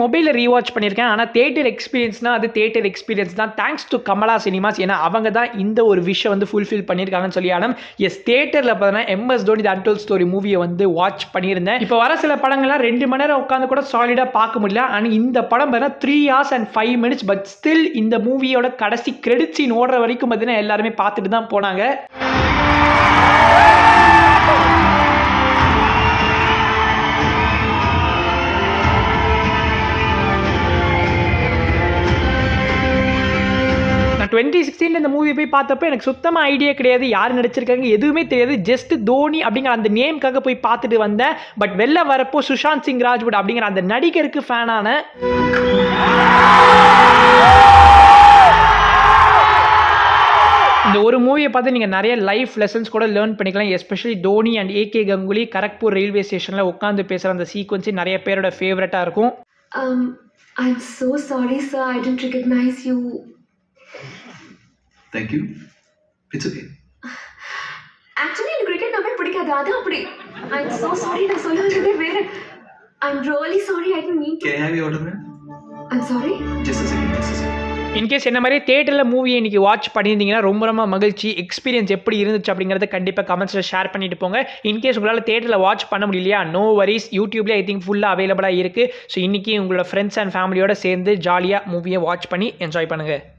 மொபைலில் ரீவாச் பண்ணியிருக்கேன். ஆனால் தேட்டர் எக்ஸ்பீரியன்ஸ்னால் அது தேட்டர் எக்ஸ்பீரியன்ஸ் தான். தேங்க்ஸ் டு கமலா சினிமாஸ் ஏன்னா அவங்க தான் இந்த ஒரு விஷயம் வந்து ஃபுல்ஃபில் பண்ணியிருக்காங்கன்னு சொல்லி ஆனால் எஸ் தேட்டரில் பார்த்தீங்கன்னா MS Dhoni the untold story மூவியை வந்து வாட்ச் பண்ணியிருந்தேன். இப்போ வர சில படங்கள்லாம் ரெண்டு மணி நேரம் உட்காந்து கூட சாலிடாக பார்க்க முடியல. ஆனால் இந்த படம் பார்த்தீங்கன்னா three hours and five minutes but still இந்த மூவியோட கடைசி கிரெடிட் சீன் ஓடுற வரைக்கும் பார்த்தீங்கன்னா எல்லாருமே பார்த்துட்டு தான் போனாங்க. நான் டுவெண்ட்டி சிக்ஸ்டீன் இந்த மூவி போய் பார்த்தப்போ எனக்கு சுத்தமாக ஐடியா கிடையாது. யார் நடிச்சிருக்காங்க எதுவுமே தெரியாது. ஜஸ்ட் தோனி அப்படிங்கிற அந்த நேம்க்காக போய் பார்த்துட்டு வந்தேன். பட் வெளில வரப்போ சுஷாந்த் சிங் ராஜ்புட் அப்படிங்கிற அந்த நடிகருக்கு ஃபேனான இந்த ஒரு மூவியை பார்த்து நீங்கள் நிறைய லைஃப் லெசன்ஸ் கூட லேர்ன் பண்ணிக்கலாம். Especially Dhoni and AK Ganguly Kharagpur railway ஸ்டேஷனில் உட்காந்து பேசுகிற அந்த சீக்வன்ஸே நிறைய பேரோட ஃபேவரட்டாக இருக்கும். I I'm so sorry sir I didn't recognize you thank you it's okay actually எனக்கு கிரிக்கெட் ரொம்ப பிடிக்காது. அது அப்படி. I'm so sorry. நான் சொல்ல வேற. I'm really sorry. I didn't mean to. Can have order I'm sorry. Just a second just a second in case என்ன மாதிரி தேட்டரில் மூவி இன்னைக்கு வாட்ச் பண்ணியிருந்தீங்கன்னா ரொம்ப ரொம்ப மகிழ்ச்சி. எக்ஸ்பீரியன்ஸ் எப்படி இருந்துச்சு அப்படிங்கிறத கண்டிப்பாக கமெண்ட்ஸில் ஷேர் பண்ணிட்டு போங்க. இன்கேஸ் உங்களால் தேட்டரில் வாட்ச் பண்ண முடியலையா நோ வரிஸ் யூடியூப்லேயே ஐ திங்க் ஃபுல்லாக அவைலபிளாக இருக்குது ஸோ இன்றைக்கி உங்களோட ஃப்ரெண்ட்ஸ் அண்ட் ஃபேமிலியோட சேர்ந்து ஜாலியாக மூவியை வாட்ச் பண்ணி என்ஜாய் பண்ணுங்கள்